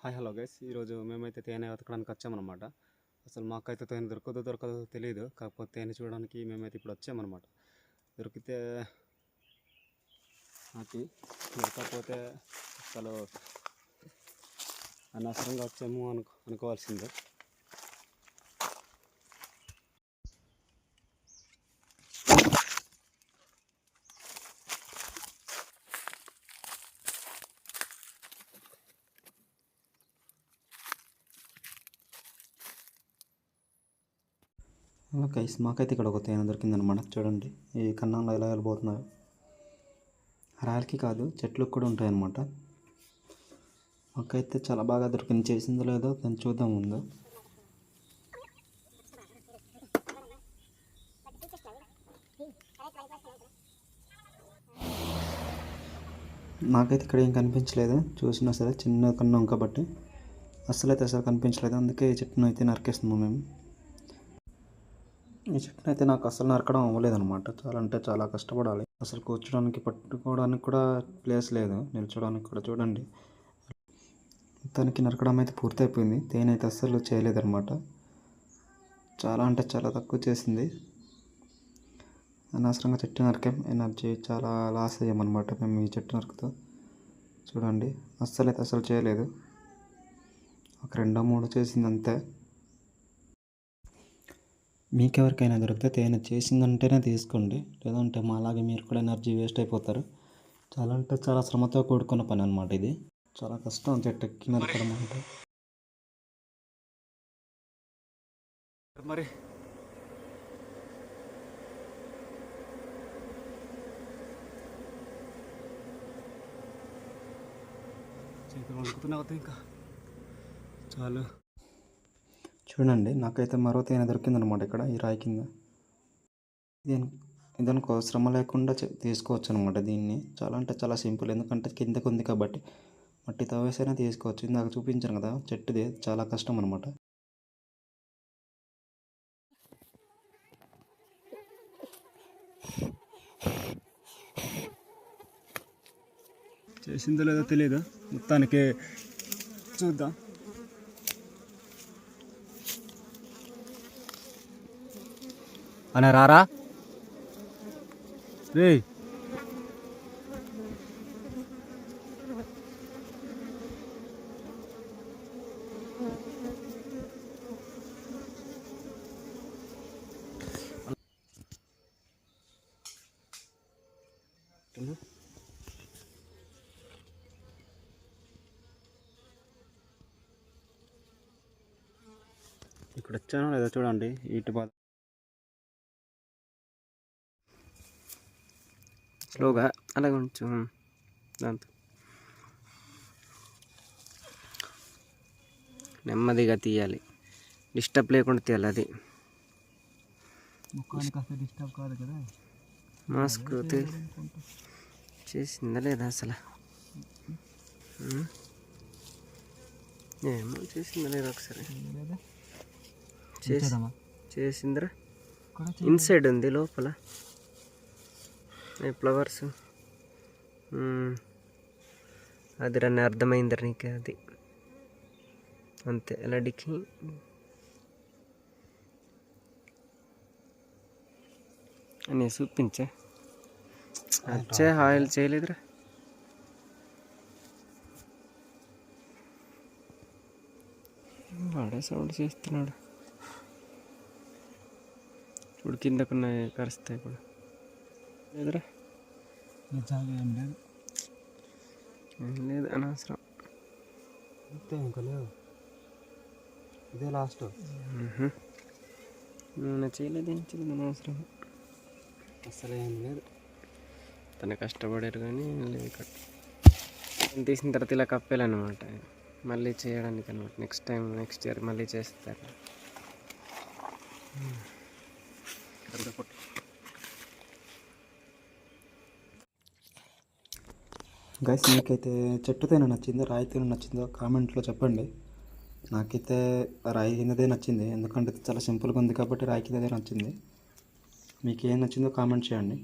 Hi hello guys ఈరోజు మేమైతే తేనె వెతకడానికి వచ్చామన్నమాట. అసలు మాకైతే తేనె దొరకదో దొరకదో తెలియదు కాకపోతే తేనె చూడడానికి మేమైతే ఇప్పుడు వచ్చామన్నమాట. దొరికితే నాకు దొరకకపోతే అసలు అనవసరంగా వచ్చాము అనుకో అనుకోవాల్సిందే. అలా గైస్ మాకైతే ఇక్కడ ఒక తేనె దొరికిందనమాట చూడండి. ఈ కన్నాల్లో ఎలా వెళ్ళిపోతున్నాయో రాయలకి కాదు చెట్లకు కూడా ఉంటాయన్నమాట. మాకైతే చాలా బాగా దొరికింది. చేసిందో లేదో దాన్ని చూద్దాం ముందు. నాకైతే ఇక్కడ ఏం కనిపించలేదు. చూసినా సరే చిన్న కన్నా కాబట్టి అస్సలు అయితే అసలు కనిపించలేదు. అందుకే ఈ చెట్టును అయితే నరికేస్తున్నాం మేము. ఈ చెట్టును అయితే నాకు అసలు నరకడం అవ్వలేదన్నమాట. చాలా అంటే చాలా కష్టపడాలి. అసలు కూర్చోడానికి పట్టుకోవడానికి కూడా ప్లేస్ లేదు. నిల్చోడానికి కూడా చూడండి. తనకి నరకడం అయితే పూర్తయిపోయింది. తేనె అయితే అస్సలు చేయలేదన్నమాట. చాలా అంటే చాలా తక్కువ చేసింది. అనవసరంగా చెట్టు నరకాం ఎనర్జీ చాలా లాస్ అయ్యామన్నమాట మేము ఈ చెట్టు నరుకుతూ. చూడండి. అస్సలు అయితే అసలు చేయలేదు. ఒక రెండో మూడు చేసింది అంతే. మీకు ఎవరికైనా దొరికితే తేనె చేసిందంటేనే తీసుకోండి. లేదంటే మాలాగే మీరు కూడా ఎనర్జీ వేస్ట్ అయిపోతారు. చాలా అంటే చాలా శ్రమతో కూడుకున్న పని అనమాట ఇది. చాలా కష్టం చెట్టు ఎక్కి నరకడం అంటే మరి ఇంకా? చాలు. చూడండి నాకైతే మరో తేనె దొరికిందనమాట ఇక్కడ ఈ రాయి కింద. దీని ఇదనుకో శ్రమ లేకుండా తీసుకోవచ్చు అనమాట దీన్ని. చాలా అంటే చాలా సింపుల్ ఎందుకంటే కిందకు ఉంది కాబట్టి. మట్టి తవ్వేసైనా తీసుకోవచ్చు. ఇందాక చూపించాను కదా చెట్టుది చాలా కష్టం అనమాట చేసిందో లేదో తెలియదు మొత్తానికి చూద్దాం. అనే రారా? రే ఇక్కడ వచ్చాను లేదో చూడండి ఇటు బాధ స్లోగా అలా కొంచెం దాంతో. నెమ్మదిగా తీయాలి. డిస్టర్బ్ లేకుండా తీయాలి అది. డిస్టర్బ్ కాదు కదా. మాస్క్ చేసిందా లేదా అసలు. ఏమో చేసిందా లేదా ఒకసారి? చేసి చేసిందిరా. ఇన్సైడ్ ఉంది లోపల. ఫ్లవర్స్. అది రన్ని అర్థమైందిరా నీకు అది. అంతే లడికి అని చూపించే. వచ్చే ఆయిల్ చేయలేదురా. వాడే సౌండ్ చేస్తున్నాడు. ఇప్పుడు కిందకున్నాయి కరుస్తాయి కూడా. లేదురా నిజంగా ఏం లేదు. లేదు అనవసరం. అంతే ఇంకా లేవు. ఇదే లాస్ట్. నేను చేయలేదు ఏం చేయలేదు అనవసరం. అసలు ఏం లేదు. తను కష్టపడారు కానీ లేదు నేను తీసిన తర్వాత ఇలా కప్పేయాలన్నమాట మళ్ళీ చేయడానికి అనమాట నెక్స్ట్ టైం నెక్స్ట్ ఇయర్ మళ్ళీ చేస్తారు? గైస్ మీకైతే చెట్టుతోనే నచ్చిందో? రాయితోనే నచ్చిందో? కామెంట్లో చెప్పండి. నాకైతే రాయి కిందదే నచ్చింది. ఎందుకంటే చాలా సింపుల్గా ఉంది కాబట్టి రాయి కిందదే నచ్చింది. మీకు ఏం నచ్చిందో కామెంట్ చేయండి.